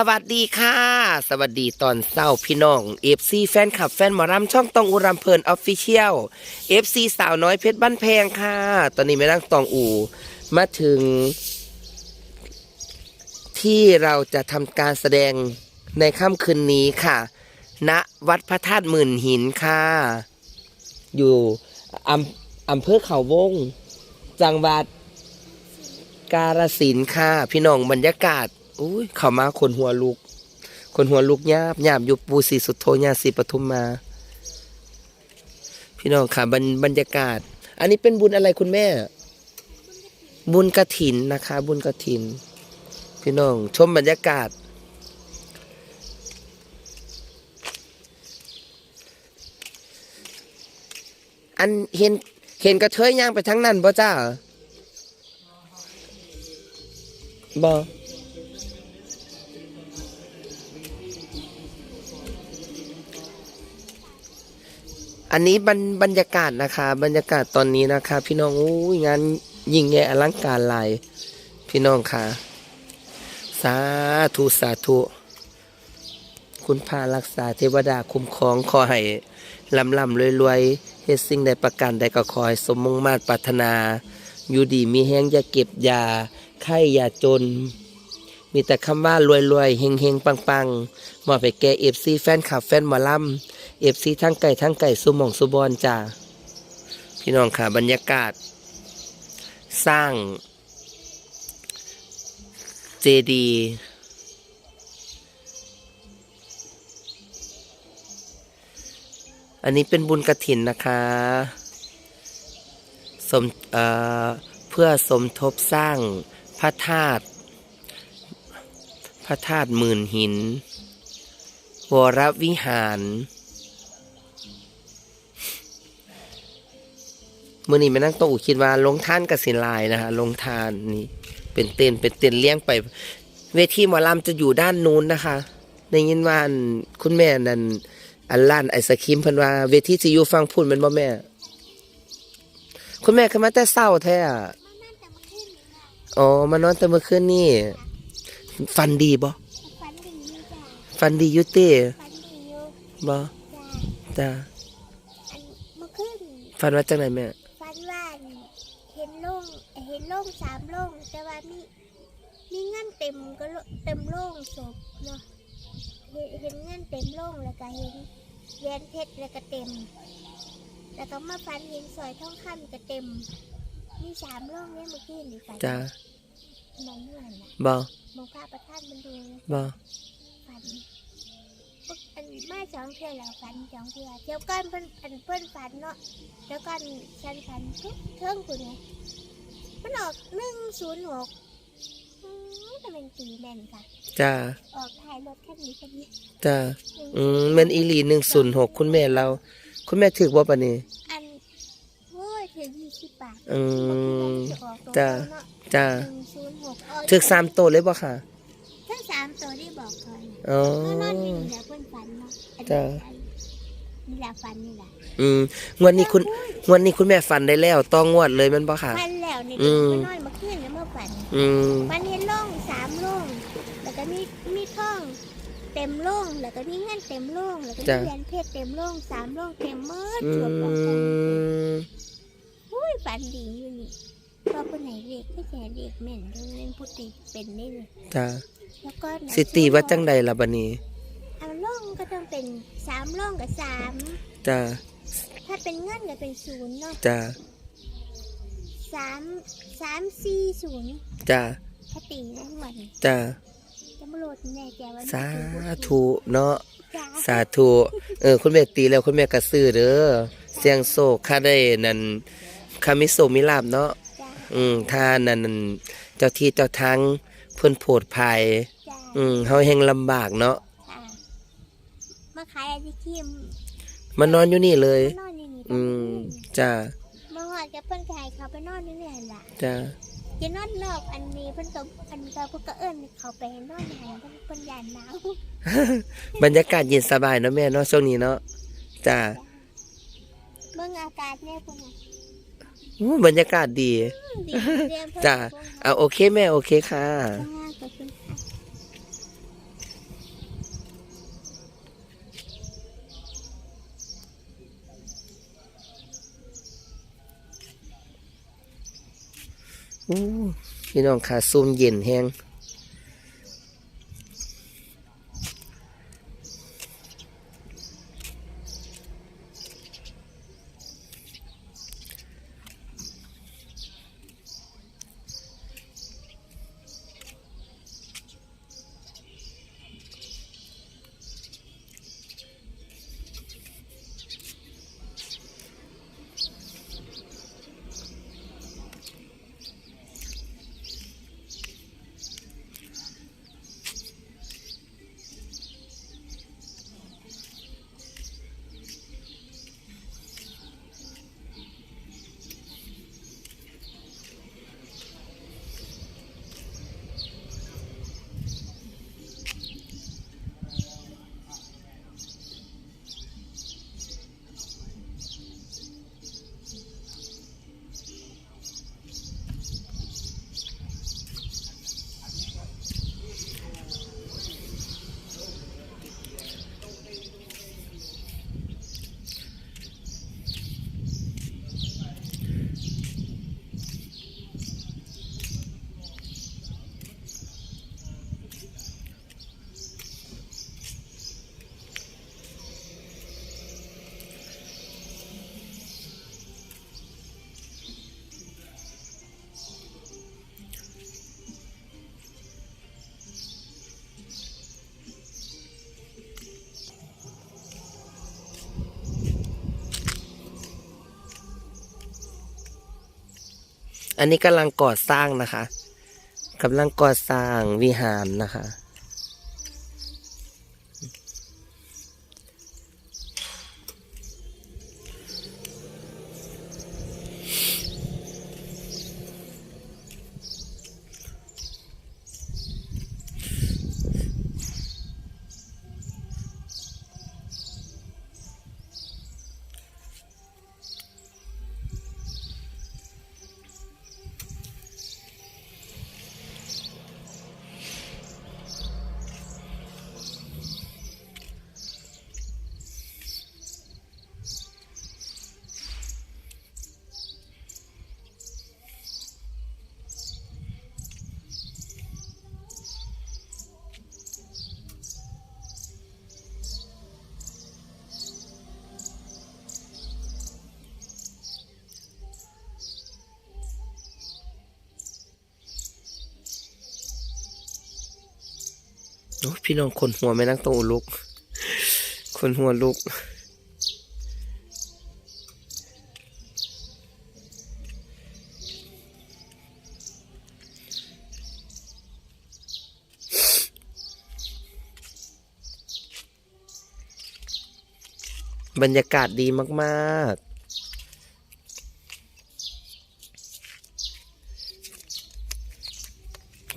สวัสดีค่ะ สวัสดีตอนเศร้าพี่น้องเอฟซีแฟนคลับแฟนหมอรำช่องตองอุรำเพลินออฟฟิเชียลเอฟซีสาวน้อยเพชรบ้านแพงค่ะ ตอนนี้ไม่นั่งตองอูมาถึง ที่เราจะทำการแสดงในค่ำคืนนี้ค่ะณวัดพระธาตุหมื่นหินค่ะ อยู่อำอำเภอเขาวง จังหวัดกาลสินค่ะ พี่น้องบรรยากาศ อุ้ยเข้ามาคนหัวลุกคนหัวลุกยาบยาบอยู่ปูสีสุดโทญาสีปทุมมา พี่น้องค่ะบรรบรรยากาศ อันนี้เป็นบุญอะไรคุณแม่ บุญกระถินนะคะ บุญกระถิน พี่น้อง ชมบรรยากาศอันเห็นเห็นกระเทยย่างไปทั้งนั้นบ่จ้าบ่ อันนี้บรรบรรยากาศนะคะ บรรยากาศตอนนี้นะคะ พี่น้องอู้ยงานยิ่งใหญ่อลังการลายพี่น้องค่ะ สาธุสาธุ คุณพารักษาเทวดาคุ้มครองขอให้ลำลำรวยรวยๆเฮ็ดสิ่งใดประการใดก็ขอให้สมมงมาตรปรารถนา อยู่ดีมีแห้งอย่าเก็บอยาไข้อย่าจน มีแต่คำว่ารวยรวยๆเฮงเฮงปังปังๆมอบไปแก่เอฟซีแฟนคลับแฟนหมอลำ เอฟซีทั้งไก่ทั้งไก่สุหมองสุบอนจ้าพี่น้องค่ะบรรยากาศ สร้างเจดีอันนี้เป็นบุญกระถินนะคะสมเอ่อเพื่อสมทบสร้างพระธาตุพระธาตุหมื่นหิน วรวิหาร มือนี้ไม่นั่งโต๊ะคิดว่าลงท่านกับสินลายนะคะลงทานนี่ เป็นเต็นเป็นเต็นเลี้ยงไป เวทีหมอลำจะอยู่ด้านนู้นนะคะได้ยินว่าอันคุณแม่นั่นอันล้านไอศครีมเพิ่นว่าเวทีจะอยู่ฟังพูดแมันบ่แม่ คุณแม่ขึ้นมาแต่เศร้าแท้อะอ๋อมานอนแต่เมื่อคืนนี่ฟันดีบ่ฝันดีอยู่จ้ะฟันดีอยุติฝันดีอยู่บ่จ้ะจ้าอันเมื่อคืนฟันว่าจังไหนแม่ฝันว่า เห็นโล่งเห็นโล่งสามโล่งแต่ว่ามีมีเงินเต็มก็โลเต็มโล่งศพเนาะเห็นเห็นเงินเต็มโล่งแล้วก็เห็นแหวนเพชรแล้วก็เต็ม แล้วก็มาฝันเห็นสร้อยทองคำก็เต็ม มีสามโล่งเนี่ยเมื่อคืนนี่ฝันจ้ามองเมื่อนน่ะบ่มองพระประธานมันดูเลยบ่ฝันพวกอันมาสองเทื่อแล้วฝันสองเทื่อเดี๋ยวก่อนเพิ่นอันเพิ่นฝันเนาะเดี๋ยวก่อนฉันฝันทุกเทิงคุณไง มันออกหนึ่งศูนย์หกจะเป็นตีแม่นค่ะจ้าออกท้ายรถคันนี้คันนี้จ้าอืมแม่นอีหลี106คุณแม่เรา คุณแม่ถึกบ่ปะนี่อันโอ้ยถึงยี่สิบบาทอืมจะออกตรงจ้ะเนาะจ้าหนึ่งศูนย์หกถึกสามโตวเลยบ่ค่ะทั้งสามตัวที่บอกก่อนอ๋อก็นอนอยู่นี่แหละเพิ่นฝันเนาะอันนี้จ้ะฝันนี่แหละฝันนี่แหละ อืมงวดนี้คุณงวดนี้คุณแม่ฝันได้แล้วต้องงวดเลยแมันบ่ค่ะฝันแล้วนี่อืเด็กมไปนอนมาขึ้นแล้วเมื่อฝันอืมวันเห็นโล่งสามโล่งแล้วก็มีมีท่อง เต็มโล่งแล้วก็มีเงินเต็มโล่งแล้วก็มีเหรียญเพชรเต็มโล่งสามโล่งเต็มเมืดอืจวบบอกกันมอุ้ยฝันดีอยู่นี่พอคนไหนเรียกไม่แก่เรียกแม่นเล่นพุทธิเป็นนี่เลยจ้าแล้วก็ไหนสิตีว่าจังใดล่ะบัดนี้เอาโล่งก็ต้องเป็นสามโล่งกับสามจ้า ถ้าเป็นเงินก็เป็นศูนย์เนาะจ้าสามสามสี่ศูนย์จ้าถ้าตีได้หมดจ้าจะมาโหลดแน่แกว่าสาธุเนาะจ้าสาธุเออคุณแม่ตีแล้วคุณแม่ก็ซื้อเด้อเสียงโศกค่าได้นั่นค่ามิโซมิลาบเนาะจ้าอืมถ้านั่นเจ้าที่เจ้าทางเพิ่นโพดภัยจ้าอืมเฮาแฮงลำบากเนาะค่ะมาขายไอศครีมมานอนอยู่นี่เลย นอนนี่นี่ อืมจ้ามาหอดกับเพิ่นขายเขาไปนอนนี่นี่หั่นล่ะจ้าจะนอนนอกอันนี้เพิ่นก็อันก็เพิ่นก็เอิ้นเขาไปนอนนี่หั่นเพิ่นเพิ่นยานหนาวบรรยากาศเย็นสบายเนาะแม่เนาะช่วงนี้เนาะจ้าเบิ่งอากาศแน่พุ่นน่ะอู้บรรยากาศดีอืมดีเรียนเพิ่นจ้าก็เอาโอเคแม่โอเคค่ะ จ้าขอบคุณค่ะ อู้ พี่น้องค่ะซุ่มเย็นแห้ง อันนี้กำลังก่อสร้างนะคะกำลังก่อสร้างวิหารนะคะ พี่น้องคนหัวไม่นั่งตรงลุก คนหัวลุก บรรยากาศดีมากๆ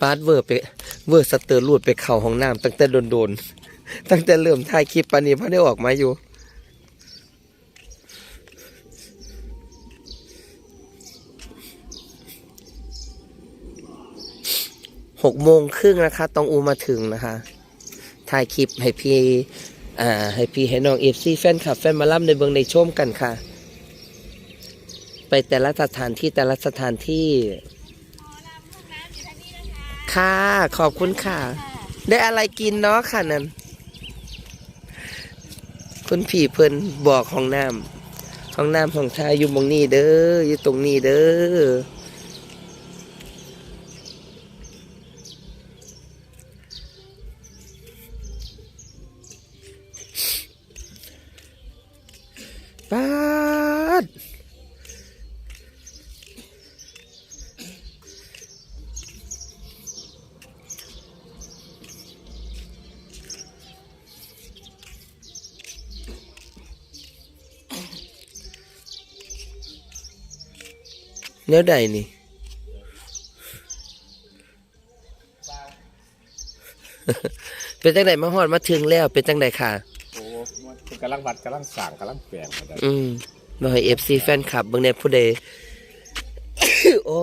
ปาดเวอร์บไป เวอร์สเตอร์ลูดไปเข่าห้องน้ำตั้งแต่โดนๆตั้งแต่เริ่มถ่ายคลิปปานนี้พอได้ออกมาอยู่หกโมงครึ่งนะคะ ต้องอูมาถึงนะคะถ่ายคลิปให้พี่อ่าให้พี่ให้น้องเอฟซีแฟนคลับแฟนมาล่ำในเบิงในชมกันค่ะ ไปแต่ละสถานที่แต่ละสถานที่ ค่ะ ขอบคุณค่ะ ได้อะไรกินเนาะค่ะนั่นคุณผีเพิ่นบอกห้องน้ำห้องน้ำของทายอยู่หมองนี้เด้ออยู่ตรงนี้เด้อป้าด แนวใดนี่เป็นจังไดมาฮอดมาถึงแล้วเป็นจังไดค่ะโอ้มันกำลังวัดกำลังสั่งกำลังแปลงหมดเลยอืมมาให้เอฟซีแฟนคลับเบิ่งในผู้ใดโอ้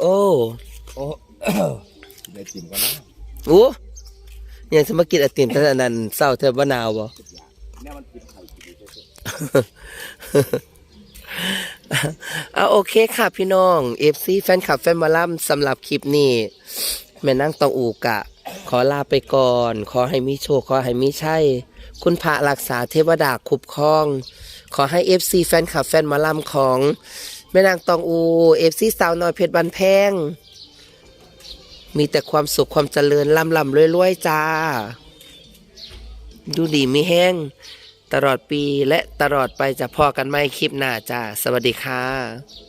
โอ้โอ้ได้จิ้มกันนะโอ้ยังสมากินไอติมแต่อันนั้นเศร้าเธอบ่หนาวบ่เนี่ยมันกินไข่กินดีที่สุด เอาโอเคค่ะพี่น้อง FC แฟนคลับแฟนมาลัมสำหรับคลิปนี้ แม่นั่งตองอูกะ ขอลาไปก่อน ขอให้มีโชค ขอให้มีชัยคุณพระรักษาเทวดาคุ้มครอง ขอให้ FC แฟนคลับแฟนมาลัมของ แม่นางตองอู FC สาวน้อยเพชรบันแพง มีแต่ความสุขความเจริญล่ำล่ำรวยๆจ้า ดูดีมีแห้ง ตลอดปีและตลอดไปจะพอกันไหมคลิปหน้าจ้า สวัสดีค่ะ